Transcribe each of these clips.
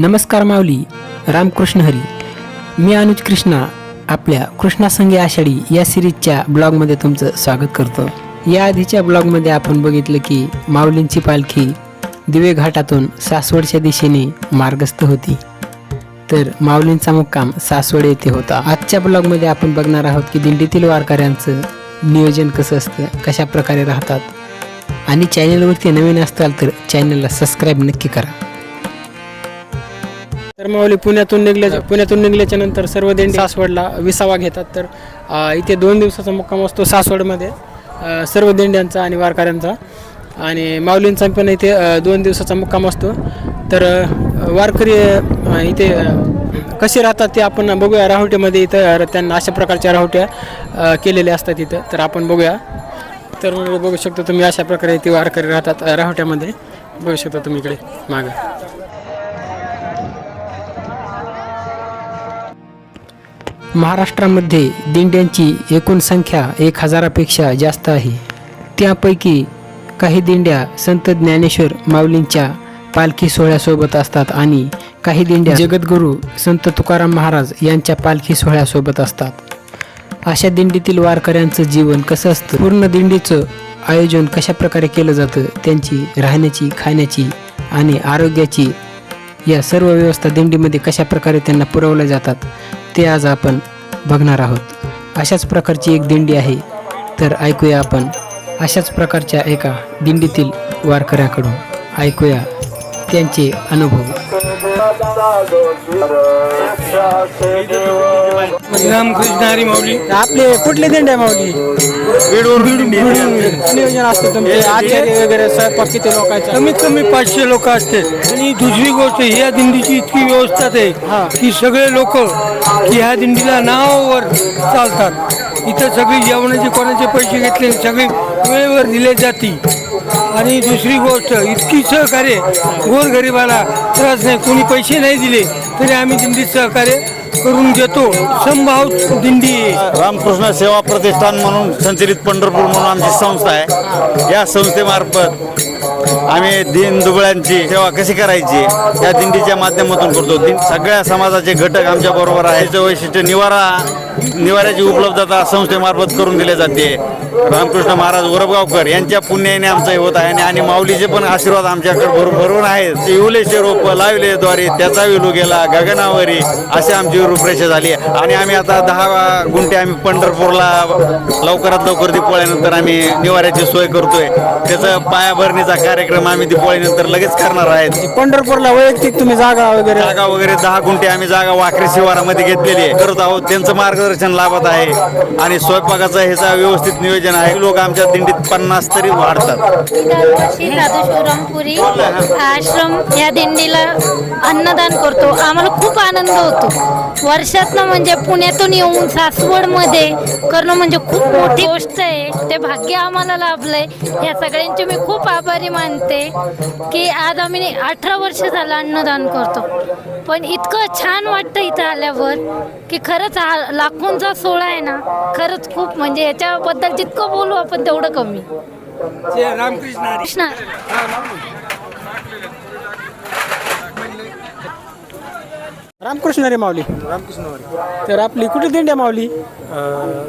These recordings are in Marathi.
नमस्कार माऊली रामकृष्ण हरी. मी अनुज कृष्णा आपल्या कृष्णा संगे आषाढी या सिरीजच्या ब्लॉगमध्ये तुमचं स्वागत करतो. या आधीच्या ब्लॉगमध्ये आपण बघितलं की माऊलींची पालखी दिवे घाटातून सासवडच्या दिशेने मार्गस्थ होती. तर माऊलींचा मुक्काम सासवड येथे होता. आजच्या ब्लॉगमध्ये आपण बघणार आहोत की दिंडीतील वारकऱ्यांचं नियोजन कसं असतं कशा प्रकारे राहतात. आणि चॅनलवरती नवीन असताल तर चॅनलला सबस्क्राईब नक्की करा. तर माऊली पुण्यातून निघल्याच्या पुण्यातून निघल्याच्या नंतर सर्व दिंडी सासवडला विसावा घेतात. तर अ, इथे दोन दिवसाचा मुक्काम असतो सासवडमध्ये. अ, सर्व दिंड्यांचा आणि वारकऱ्यांचा. आणि माऊलींचा पण इथे अ, दोन दिवसाचा मुक्काम असतो. तर अ, वारकरी अ, इथे अ, कसे राहतात ते आपण बघूया. राहुट्यामध्ये इथं त्यांना अशा प्रकारच्या राहुट्या अ, केलेल्या असतात इथं. तर आपण बघूया. तर बघू शकता तुम्ही अशा प्रकारे ते वारकरी राहतात अ, राहुट्यामध्ये. बघू शकता तुम्ही इकडे मागं. महाराष्ट्रामध्ये दिंड्यांची एकूण संख्या एक हजारापेक्षा जास्त आहे. त्यापैकी काही दिंड्या संत ज्ञानेश्वर माऊलींच्या पालखी सोहळ्यासोबत असतात आणि काही दिंड्या जगद्गुरू संत तुकाराम महाराज यांच्या पालखी सोहळ्यासोबत असतात. अशा दिंडीतील वारकऱ्यांचं जीवन कसं असतं? पूर्ण दिंडीचं आयोजन कशा प्रकारे केलं जातं? त्यांची राहण्याची खाण्याची आणि आरोग्याची या सर्व व्यवस्था दिंडीमध्ये कशा प्रकारे त्यांना पुरवल्या जातात? ते आज आपण बघणार आहोत. अशाच प्रकारची एक दिंडी आहे. तर ऐकूया आपण अशाच प्रकारच्या एका दिंडीतील वारकऱ्याकडून. ऐकूया त्यांचे अनुभव. रामकृष्ण हरी माऊली. आपले कुठले दिंडे माऊली? नियोजन असतं तुमचे. आचार्य वगैरे स्वयंपाक किती लोकांचा? कमीत कमी पाचशे लोक असते आणि दुसरी गोष्ट ह्या दिंडीची इतकी व्यवस्था आहे की सगळे लोक की ह्या दिंडीला नावावर चालतात. इथं सगळी जेवणाचे कोणाचे पैसे घेतले सगळे वेळेवर दिले जाते. आणि दुसरी गोष्ट इतकी सहकार्य गोरगरिबाला त्रास नाही. कोणी पैसे नाही दिले तरी आम्ही दिंडीत सहकार्य करून देतो. संभाव दिंडी. रामकृष्ण सेवा प्रतिष्ठान म्हणून संचलित पंढरपूर म्हणून आमची संस्था आहे. या संस्थेमार्फत आम्ही दिन दुबळ्यांची सेवा कशी करायची या दिंडीच्या माध्यमातून करतो. दिन सगळ्या समाजाचे घटक आमच्या बरोबर आहे याचं वैशिष्ट्य निवारा निवाऱ्याची उपलब्धता संस्थेमार्फत करून दिली जाते. रामकृष्ण महाराज वरबगावकर यांच्या पुण्याने आमचं होत आहे आणि- माऊलीचे पण आशीर्वाद आमच्याकडे भरून भरून आहेत. ते इवलेचे रोप लावले द्वारे त्याचा विलू गेला गगनावरी अशी आमची रूपरेषा झाली. आणि आम्ही आता दहा गुंठे आम्ही पंढरपूरला लवकरात लवकर दिपोळ्यानंतर आम्ही निवाऱ्याची सोय करतोय. त्याचं पायाभरणीचा कार्यक्रम आम्ही दिपोळीनंतर लगेच करणार आहेत. पंढरपूरला वैयक्तिक तुम्ही जागा वगैरे जागा वगैरे दहा गुंठे आम्ही जागा वाखरी शिवारामध्ये घेतलेली आहे. करत आहोत. त्यांचं मार्गदर्शन लाभत आहे. आणि स्वयंपाकाचं ह्याचा व्यवस्थित नियोजन आहे. लोक आमच्या दिंडीत पन्नास तरी वाढतात. दरवर्षी साधू शिवरामपुरी आश्रम या दिंडीला अन्नदान करतो. आम्हाला खूप आनंद होतो. वर्षातनं म्हणजे पुण्यातून येऊन सासवडमध्ये करणं म्हणजे खूप मोठी गोष्ट आहे. ते भाग्य आम्हाला लाभलंय. या सगळ्यांचे मी खूप आभारी मानते की आज आम्ही अठरा वर्ष झालं अन्नदान करतो. पण इतकं छान वाटतं इथं आल्यावर की खरंच हा लाखोंचा सोहळा आहे ना खरंच खूप म्हणजे याच्याबद्दल जितकं बोलू आपण तेवढं कमी. रामकृष्ण हरी कृष्णा रामकृष्ण रे माऊली. रामकृष्ण तर आपली कुठे दिंड्या माऊली?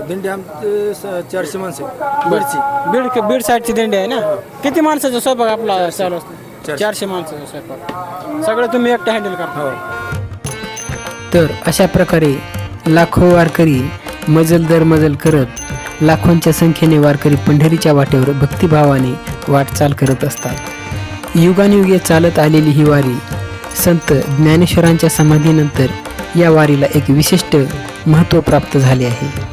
दिंडी आमचे स- चारशे माणसं आहेत. बीडची. बीड बीड साईडची दिंडी आहे ना? किती माणसाचा स्वयंपाक आपला चालू असतो? चारशे. माणसाचा स्वयंपाक. सगळं तुम्ही एकटं हँडल करता तर अशा प्रकारे लाखो वारकरी मजल दर मजल करत लाखोंच्या संख्येने वारकरी पंढरीच्या वाटेवर भक्तिभावाने वाटचाल करत असतात. युगानुयुगे चालत आलेली ही वारी संत ज्ञानेश्वरांच्या समाधीनंतर या वारीला एक विशिष्ट महत्त्व प्राप्त झाले आहे.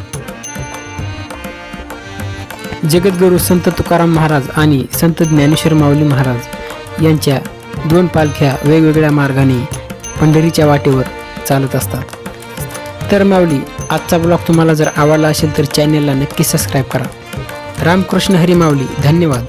जगद्गुरू संत तुकाराम महाराज आणि संत ज्ञानेश्वर माऊली महाराज यांच्या दोन पालख्या वेगवेगळ्या मार्गाने पंढरीच्या वाटेवर चालत असतात. तर माऊली आजचा ब्लॉग तुम्हाला जर आवडला असेल तर चॅनेलला नक्की सबस्क्राईब करा. रामकृष्ण हरी माऊली धन्यवाद.